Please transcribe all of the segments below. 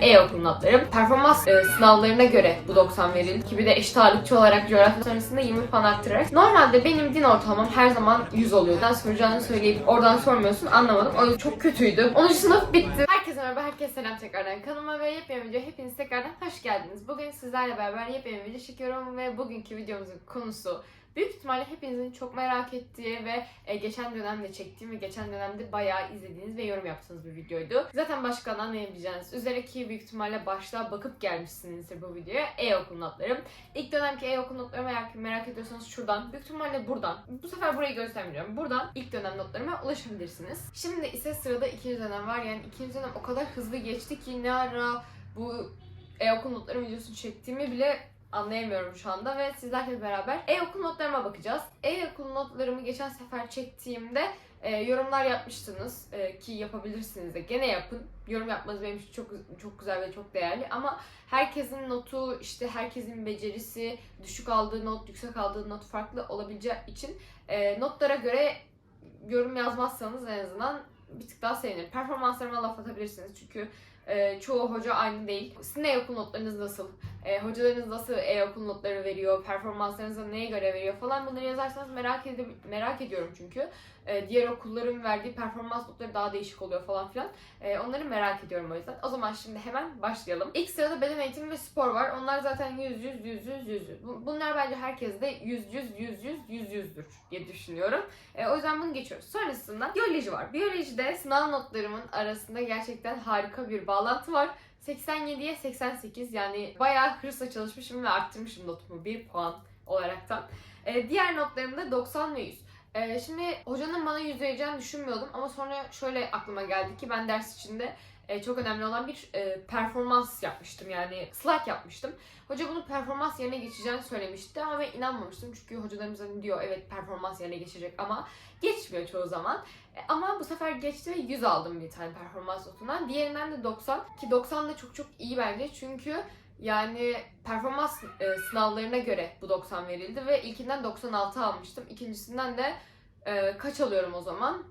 e-okul notlarım. Performans e, sınavlarına göre bu 90 verildi. Ki bir de eşit ağırlıkçı olarak coğrafya sonrasında 20 puan arttırarak. Normalde benim din ortalamam her zaman 100 oluyor. Neden soracağını söyleyip oradan sormuyorsun anlamadım. O yüzden çok kötüydü. 10. sınıf bitti. Herkese merhaba, herkese selam tekrardan kanalıma ve yepyeni video hepiniz tekrardan hoş geldiniz. Bugün sizlerle beraber yepyeni video çekiyorum ve bugünkü videomuzun konusu Büyük ihtimalle hepinizin çok merak ettiği ve e, geçen dönemde çektiğim ve geçen dönemde bayağı izlediğiniz ve yorum yaptığınız bir videoydu. Zaten başka anlayabileceğiniz üzere ki büyük ihtimalle başta bakıp gelmişsinizdir bu videoya. E-okul notlarım. İlk dönemki e-okul notlarımı ki merak ediyorsanız şuradan, büyük ihtimalle buradan. Bu sefer burayı göstermeyeceğim. Buradan ilk dönem notlarıma ulaşabilirsiniz. Şimdi ise sırada ikinci dönem var. Yani ikinci dönem o kadar hızlı geçti ki ne ara bu e-okul notları videosunu çektiğimi bile anlayamıyorum şu anda ve sizlerle beraber e-okul notlarıma bakacağız. E-okul notlarımı geçen sefer çektiğimde e, yorumlar yapmıştınız e, ki yapabilirsiniz de gene yapın. Yorum yapmanız benim için çok çok güzel ve çok değerli ama herkesin notu işte herkesin becerisi, düşük aldığı not, yüksek aldığı not farklı olabileceği için e, notlara göre yorum yazmazsanız en azından bir tık daha sevinirim. Performanslarıma laf atabilirsiniz çünkü e, çoğu hoca aynı değil. Sizin e-okul notlarınız nasıl? E, hocalarınız nasıl e-okul notları veriyor? Performanslarınızı neye göre veriyor falan bunları yazarsanız merak edip merak ediyorum çünkü. E, diğer okulların verdiği performans notları daha değişik oluyor falan filan. E, onları merak ediyorum o yüzden. O zaman şimdi hemen başlayalım. İlk sırada beden eğitimi ve spor var. Onlar zaten 100 100 100 100 100. Bu- Bunlar bence herkeste 100 100 100 100 100 100'dür diye düşünüyorum. E, o yüzden bunu geçiyoruz. Sonrasında biyoloji var. Biyolojide sınav notlarımın arasında gerçekten harika bir bağlantı var. 87'ye 88 yani bayağı hırsla çalışmışım ve arttırmışım notumu 1 puan olaraktan. E, diğer notlarım da 90 ve 100. E, şimdi hocanın bana 100 vereceğini düşünmüyordum ama sonra şöyle aklıma geldi ki ben ders içinde e, çok önemli olan bir e, performans yapmıştım yani slide yapmıştım. Hoca bunu performans yerine geçeceğini söylemişti ama ben inanmamıştım çünkü hocalarımız hani diyor evet performans yerine geçecek ama geçmiyor çoğu zaman. E, Ama bu sefer geçti ve 100 aldım bir tane performans notundan. Diğerinden de 90 ki 90 da çok çok iyi bence çünkü yani performans e, sınavlarına göre bu 90 verildi ve ilkinden 96 almıştım. İkincisinden de e, kaç alıyorum o zaman?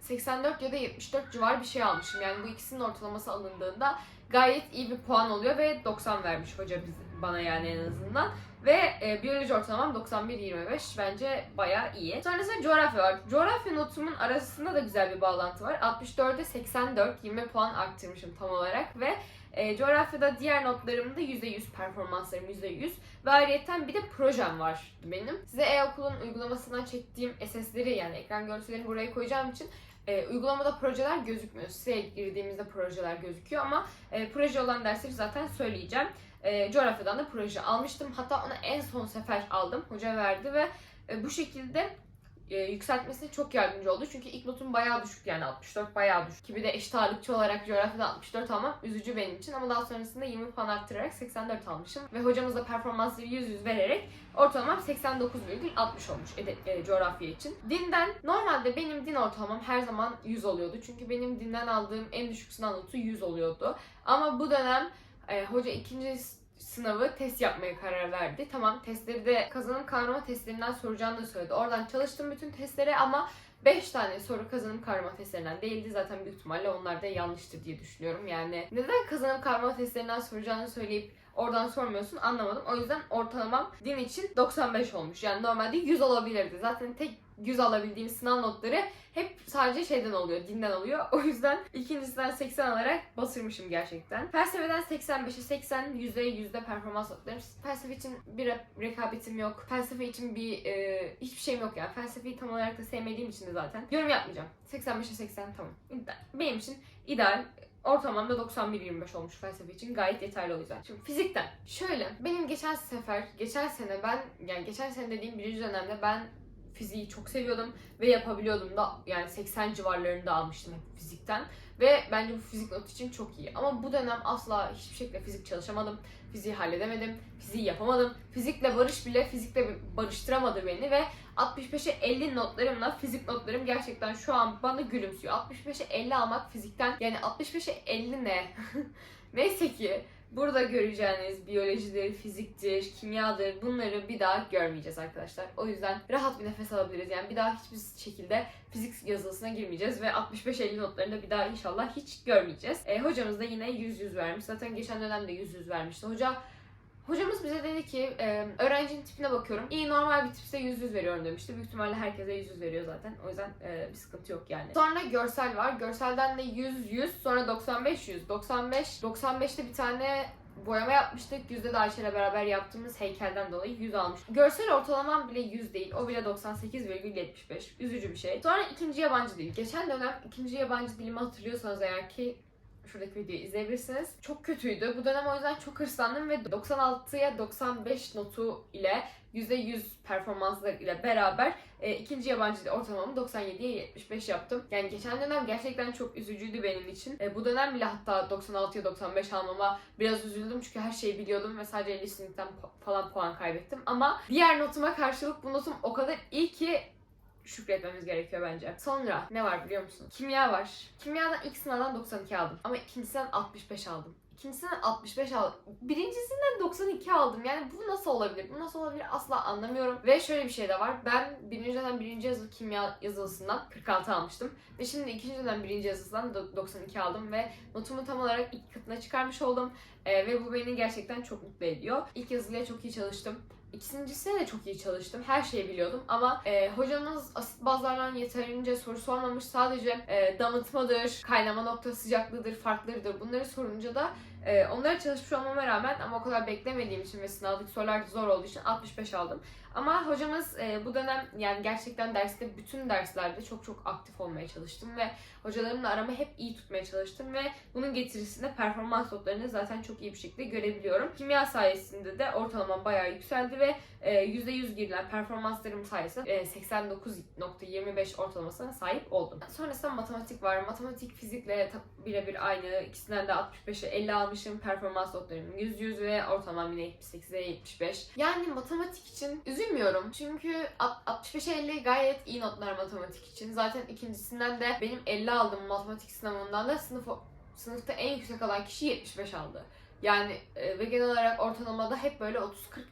84 ya da 74 civar bir şey almışım. Yani bu ikisinin ortalaması alındığında gayet iyi bir puan oluyor ve 90 vermiş hoca biz, bana yani en azından. Ve e, biyoloji ortalamam 91-25 bence bayağı iyi. Sonrasında coğrafya var. Coğrafya notumun arasında da güzel bir bağlantı var. 64'e 84, 20 puan arttırmışım tam olarak ve e, coğrafyada diğer notlarımda %100 performanslarım %100 ve ayrıyeten bir de projem var benim. Size e-okulun uygulamasından çektiğim SS'leri yani ekran görüntülerini buraya koyacağım için e, uygulamada projeler gözükmüyor. Siteye girdiğimizde projeler gözüküyor ama e, proje olan dersleri zaten söyleyeceğim. E, coğrafyadan da proje almıştım. Hatta onu en son sefer aldım. Hoca verdi ve e, bu şekilde e, yükseltmesine çok yardımcı oldu. Çünkü ilk notum bayağı düşük yani 64 bayağı düşük. Ki bir de eşit ağırlıkçı olarak coğrafyada 64 almam üzücü benim için ama daha sonrasında 20 puan arttırarak 84 almışım. Ve hocamız da performansları 100-100 vererek ortalamam 89,60 olmuş ede- e, coğrafya için. Dinden normalde benim din ortalamam her zaman 100 oluyordu. Çünkü benim dinden aldığım en düşük sınav notu 100 oluyordu. Ama bu dönem e, hoca ikinci sınavı test yapmaya karar verdi. Tamam testleri de kazanım kavrama testlerinden soracağını da söyledi. Oradan çalıştım bütün testleri ama 5 tane soru kazanım kavrama testlerinden değildi. Zaten büyük ihtimalle onlar da yanlıştır diye düşünüyorum. Yani neden kazanım kavrama testlerinden soracağını söyleyip oradan sormuyorsun anlamadım. O yüzden ortalamam din için 95 olmuş. Yani normalde 100 olabilirdi. Zaten tek 100 alabildiğim sınav notları hep sadece şeyden oluyor, dinden oluyor. O yüzden ikincisinden 80 alarak basırmışım gerçekten. Felsefeden 85'e 80, yüzde yüzde performans notlarım. Felsefe için bir re- rekabetim yok. Felsefe için bir e, hiçbir şeyim yok yani. Felsefeyi tam olarak da sevmediğim için de zaten. Yorum yapmayacağım. 85'e 80 tamam. Benim için ideal. Ortalamam da 91-25 olmuş felsefe için. Gayet yeterli o yüzden. Şimdi fizikten. Şöyle. Benim geçen sefer, geçen sene ben, yani geçen sene dediğim birinci dönemde ben fiziği çok seviyordum ve yapabiliyordum da yani 80 civarlarında almıştım fizikten ve bence bu fizik notu için çok iyi. Ama bu dönem asla hiçbir şekilde fizik çalışamadım. Fiziği halledemedim. Fiziği yapamadım. Fizikle Barış bile fizikle barıştıramadı beni ve 65'e 50 notlarımla fizik notlarım gerçekten şu an bana gülümsüyor. 65'e 50 almak fizikten yani 65'e 50 ne? Neyse ki burada göreceğiniz biyolojidir, fiziktir, kimyadır bunları bir daha görmeyeceğiz arkadaşlar. O yüzden rahat bir nefes alabiliriz. Yani bir daha hiçbir şekilde fizik yazılısına girmeyeceğiz ve 65-50 notlarını da bir daha inşallah hiç görmeyeceğiz. E, hocamız da yine 100-100 vermiş. Zaten geçen dönemde 100-100 vermişti. Hoca Hocamız bize dedi ki e, öğrencinin tipine bakıyorum. İyi normal bir tipse 100 100 veriyorum demişti. Büyük ihtimalle herkese 100 100 veriyor zaten. O yüzden e, bir sıkıntı yok yani. Sonra görsel var. Görselden de 100 100 sonra 95 100. 95 95'te bir tane boyama yapmıştık. Yüzde de Ayşe ile beraber yaptığımız heykelden dolayı 100 almış. Görsel ortalamam bile 100 değil. O bile 98,75. Üzücü bir şey. Sonra ikinci yabancı dil. Geçen dönem ikinci yabancı dilimi hatırlıyorsanız eğer ki şuradaki videoyu izleyebilirsiniz. Çok kötüydü. Bu dönem o yüzden çok hırslandım ve 96'ya 95 notu ile %100 performanslar ile beraber e, ikinci yabancı dil ortalamamı 97'ye 75 yaptım. Yani geçen dönem gerçekten çok üzücüydü benim için. E, bu dönem bile hatta 96'ya 95 almama biraz üzüldüm çünkü her şeyi biliyordum ve sadece listening'den falan puan kaybettim. Ama diğer notuma karşılık bu notum o kadar iyi ki şükretmemiz gerekiyor bence. Sonra ne var biliyor musun? Kimya var. Kimyadan ilk sınavdan 92 aldım. Ama ikincisinden 65 aldım. İkincisinden 65 aldım. Birincisinden 92 aldım. Yani bu nasıl olabilir? Bu nasıl olabilir? Asla anlamıyorum. Ve şöyle bir şey de var. Ben birinci dönem birinci yazılı kimya yazılısından 46 almıştım. Ve şimdi ikinci dönem birinci yazılısından do- 92 aldım. Ve notumu tam olarak ilk katına çıkarmış oldum. Ee, ve bu beni gerçekten çok mutlu ediyor. İlk yazılıya çok iyi çalıştım. İkincisine de çok iyi çalıştım. Her şeyi biliyordum ama e, hocamız asit bazlardan yeterince soru sormamış. Sadece e, damıtmadır, kaynama noktası sıcaklığıdır, farklarıdır. Bunları sorunca da e, onlara çalışmış olmama rağmen ama o kadar beklemediğim için ve sınavdaki sorular zor olduğu için 65 aldım. Ama hocamız e, bu dönem yani gerçekten derste bütün derslerde çok çok aktif olmaya çalıştım ve hocalarımla aramı hep iyi tutmaya çalıştım ve bunun getirisinde performans notlarını zaten çok iyi bir şekilde görebiliyorum. Kimya sayesinde de ortalamam bayağı yükseldi ve e, %100 girilen performanslarım sayesinde e, 89.25 ortalamasına sahip oldum. Sonrasında matematik var. Matematik fizikle birebir aynı. İkisinden de 65'e 50 almışım. Performans notlarım 100 100 ve ortalamam yine 78'e 75. Yani matematik için üzülmüyorum. Çünkü alt- 65'e 50 gayet iyi notlar matematik için. Zaten ikincisinden de benim 50 aldım matematik sınavından da sınıf sınıfta en yüksek alan kişi 75 aldı. Yani e, ve genel olarak ortalamada hep böyle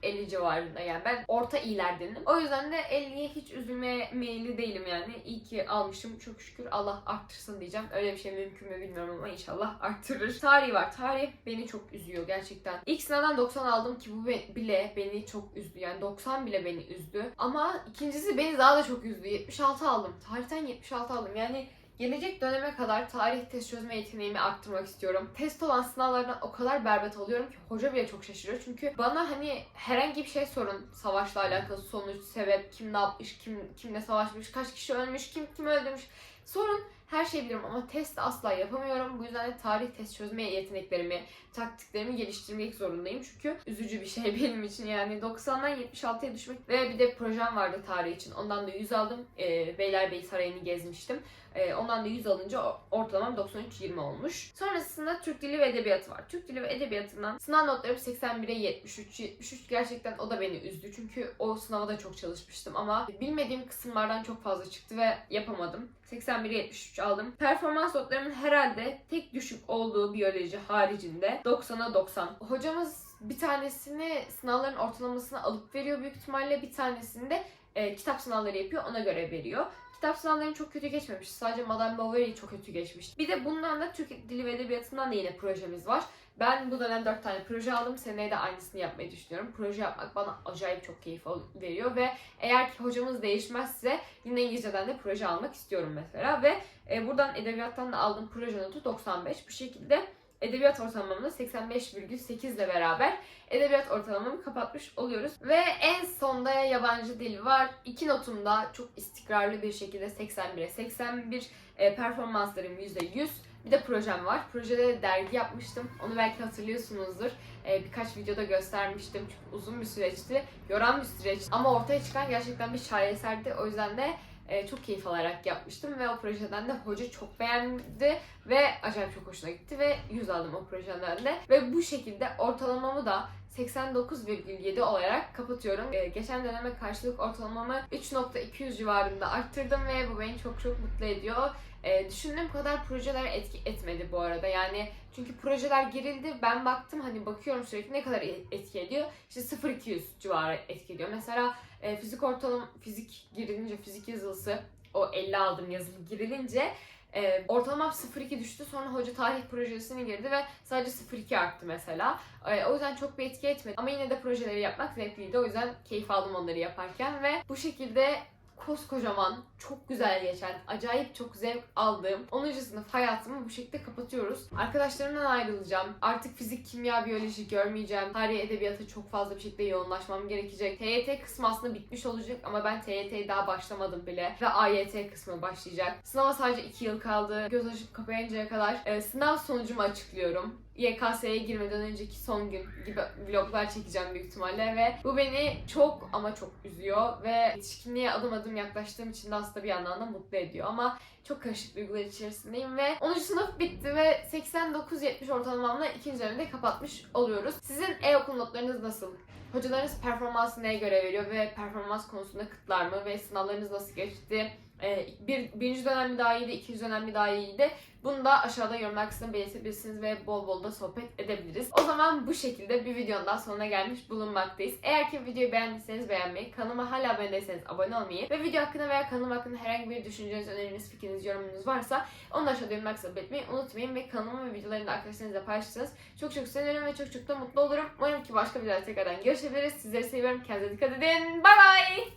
30-40-50 civarında yani ben orta iyilerdenim. O yüzden de 50'ye hiç üzülmeye meyilli değilim yani. İyi ki almışım çok şükür Allah arttırsın diyeceğim. Öyle bir şey mümkün mü bilmiyorum ama inşallah arttırır. Tarih var. Tarih beni çok üzüyor gerçekten. İlk sınavdan 90 aldım ki bu bile beni çok üzdü. Yani 90 bile beni üzdü. Ama ikincisi beni daha da çok üzdü. 76 aldım. Tarihten 76 aldım. Yani Gelecek döneme kadar tarih test çözme yeteneğimi arttırmak istiyorum. Test olan sınavlardan o kadar berbat oluyorum ki hoca bile çok şaşırıyor. Çünkü bana hani herhangi bir şey sorun. Savaşla alakalı sonuç, sebep, kim ne yapmış, kim kimle savaşmış, kaç kişi ölmüş, kim kimi öldürmüş. Sorun her şeyi biliyorum ama test asla yapamıyorum. Bu yüzden de tarih test çözme yeteneklerimi, taktiklerimi geliştirmek zorundayım. Çünkü üzücü bir şey benim için. Yani 90'dan 76'ya düşmek ve bir de projem vardı tarih için. Ondan da 100 aldım. Ee, Beylerbeyi Sarayı'nı gezmiştim. Ee, ondan da 100 alınca ortalamam 93-20 olmuş. Sonrasında Türk Dili ve Edebiyatı var. Türk Dili ve Edebiyatından sınav notlarım 81'e 73. 73 gerçekten o da beni üzdü. Çünkü o sınava da çok çalışmıştım ama bilmediğim kısımlardan çok fazla çıktı ve yapamadım. 81'e 73 aldım. Performans notlarımın herhalde tek düşük olduğu biyoloji haricinde 90'a 90. Hocamız bir tanesini sınavların ortalamasını alıp veriyor büyük ihtimalle. Bir tanesini de e, kitap sınavları yapıyor ona göre veriyor. Kitap sınavlarım çok kötü geçmemiş. Sadece Madame Bovary çok kötü geçmiş. Bir de bundan da Türk Dili ve Edebiyatı'ndan da yine projemiz var. Ben bu dönem 4 tane proje aldım. Seneye de aynısını yapmayı düşünüyorum. Proje yapmak bana acayip çok keyif veriyor ve eğer ki hocamız değişmezse yine İngilizceden de proje almak istiyorum mesela ve e, buradan edebiyattan da aldığım proje notu 95. Bu şekilde edebiyat ortalamamda 85,8 ile beraber edebiyat ortalamamı kapatmış oluyoruz. Ve en sonda yabancı dil var. İki notumda çok istikrarlı bir şekilde 81'e 81 e, performanslarım %100. Bir de projem var. Projede de dergi yapmıştım. Onu belki hatırlıyorsunuzdur. E, birkaç videoda göstermiştim. Çünkü uzun bir süreçti. Yoran bir süreç. Ama ortaya çıkan gerçekten bir şaheserdi. O yüzden de e, çok keyif alarak yapmıştım ve o projeden de hoca çok beğendi ve acayip çok hoşuna gitti ve 100 aldım o projeden de ve bu şekilde ortalamamı da 89,7 olarak kapatıyorum. E, geçen döneme karşılık ortalamamı 3.200 civarında arttırdım ve bu beni çok çok mutlu ediyor. E, düşündüğüm kadar projeler etki etmedi bu arada. Yani çünkü projeler girildi. Ben baktım hani bakıyorum sürekli ne kadar e- etki ediyor. İşte 0-200 civarı etki ediyor. Mesela e, fizik ortalama fizik girilince fizik yazılısı o 50 aldım yazılı girilince e, ortalamam 0.2 düştü. Sonra hoca tarih projesini girdi ve sadece 0.2 arttı mesela. E, o yüzden çok bir etki etmedi. Ama yine de projeleri yapmak zevkliydi. O yüzden keyif aldım onları yaparken ve bu şekilde koskocaman, çok güzel geçen, acayip çok zevk aldığım 10. sınıf hayatımı bu şekilde kapatıyoruz. Arkadaşlarımdan ayrılacağım. Artık fizik, kimya, biyoloji görmeyeceğim. Tarih, edebiyata çok fazla bir şekilde yoğunlaşmam gerekecek. TYT kısmı aslında bitmiş olacak ama ben TYT'ye daha başlamadım bile. Ve AYT kısmı başlayacak. Sınava sadece 2 yıl kaldı. Göz açıp kapayıncaya kadar e, sınav sonucumu açıklıyorum. YKS'ye girmeden önceki son gün gibi vloglar çekeceğim büyük ihtimalle ve bu beni çok ama çok üzüyor ve yetişkinliğe adım adım yaklaştığım için de aslında bir yandan da mutlu ediyor ama çok karışık duygular içerisindeyim ve 10. sınıf bitti ve 89-70 ortalamamla ikinci dönemi kapatmış oluyoruz. Sizin e-okul notlarınız nasıl? Hocalarınız performansı neye göre veriyor ve performans konusunda kıtlar mı ve sınavlarınız nasıl geçti? Ee, bir, birinci dönem mi daha iyiydi, ikinci dönem daha iyiydi? Bunu da aşağıda yorumlar kısmına belirtebilirsiniz ve bol bol da sohbet edebiliriz. O zaman bu şekilde bir videonun daha sonuna gelmiş bulunmaktayız. Eğer ki videoyu beğendiyseniz beğenmeyi, kanalıma hala abone değilseniz abone olmayı ve video hakkında veya kanalım hakkında herhangi bir düşünceniz, öneriniz, fikriniz, yorumunuz varsa onu da aşağıda yorumlar kısmına belirtmeyi unutmayın ve kanalımı ve videolarını da arkadaşlarınızla paylaşırsanız çok çok sevinirim ve çok çok da mutlu olurum. Umarım ki başka videolarda tekrardan görüşebiliriz. Sizleri seviyorum. Kendinize dikkat edin. Bay bay.